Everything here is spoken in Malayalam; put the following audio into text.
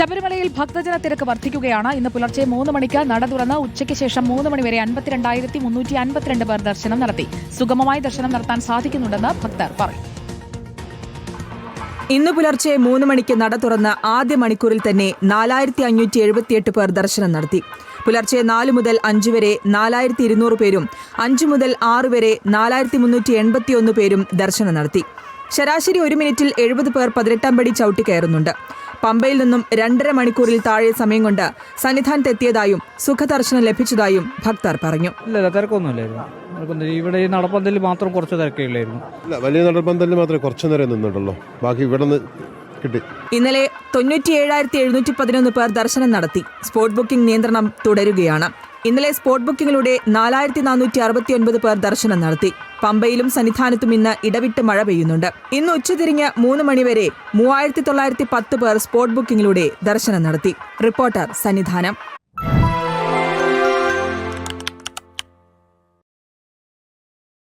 ശബരിമലയിൽ ഭക്തജന തിരക്ക് വർദ്ധിക്കുകയാണ്. ഇന്ന് പുലർച്ചെ മൂന്ന് മണിക്ക് നട തുറന്ന് ഉച്ചയ്ക്ക് ശേഷം മൂന്ന് മണിവരെ അൻപത്തിരണ്ടായിരത്തി മുന്നൂറ്റി അൻപത്തിരണ്ട് പേർ ദർശനം നടത്തി. സുഗമമായി ദർശനം നടത്താൻ സാധിക്കുന്നുണ്ടെന്ന് ഭക്തർ പറഞ്ഞു. ഇന്ന് പുലർച്ചെ മൂന്ന് മണിക്ക് നട തുറന്ന് ആദ്യ മണിക്കൂറിൽ തന്നെ നാലായിരത്തി അഞ്ഞൂറ്റി എഴുപത്തിയെട്ട് പേർ ദർശനം നടത്തി. പുലർച്ചെ നാല് മുതൽ അഞ്ച് വരെ നാലായിരത്തി ഇരുന്നൂറ് പേരും അഞ്ച് മുതൽ ആറ് വരെ നാലായിരത്തി മുന്നൂറ്റി എൺപത്തിയൊന്ന് പേരും ദർശനം നടത്തി. ശരാശരി ഒരു മിനിറ്റിൽ എഴുപത് പേർ പതിനെട്ടാം പടി ചവിട്ടി കയറുന്നുണ്ട്. പമ്പയിൽ നിന്നും രണ്ടര മണിക്കൂറിൽ താഴെ സമയം കൊണ്ട് സന്നിധാനത്തെത്തിയതായും സുഖദർശനം ലഭിച്ചതായും ഭക്തർ പറഞ്ഞു. ഇല്ല തിരക്കൊന്നുമില്ലായിരുന്നു. ഇവിടെ ഈ നടപ്പന്തലിൽ മാത്രം കുറച്ച് തിരക്കേ ഉള്ളായിരുന്നു ഇല്ല വലിയ നടപ്പന്തലിൽ മാത്രമേ കുറച്ചു നേരം നിന്നിട്ടുള്ളൂ. ബാക്കി ഇവിടെ നിന്ന് കിട്ടി. ഇന്നലെ തൊണ്ണൂറ്റിയേഴായിരത്തി എഴുന്നൂറ്റി പതിനൊന്ന് പേർ ദർശനം നടത്തി. സ്പോട്ട് ബുക്കിംഗ് നിയന്ത്രണം തുടരുകയാണ്. ഇന്നലെ സ്പോട്ട് ബുക്കിങ്ങിലൂടെ നാലായിരത്തി നാനൂറ്റി അറുപത്തിയൊൻപത് പേർ ദർശനം നടത്തി. പമ്പയിലും സന്നിധാനത്തും ഇന്ന് ഇടവിട്ട് മഴ പെയ്യുന്നുണ്ട്. ഇന്ന് ഉച്ചതിരിഞ്ഞ് മൂന്ന് മണിവരെ മൂവായിരത്തി തൊള്ളായിരത്തി പത്ത് പേർ സ്പോട്ട് ബുക്കിങ്ങിലൂടെ ദർശനം നടത്തി. റിപ്പോർട്ടർ സന്നിധാനം.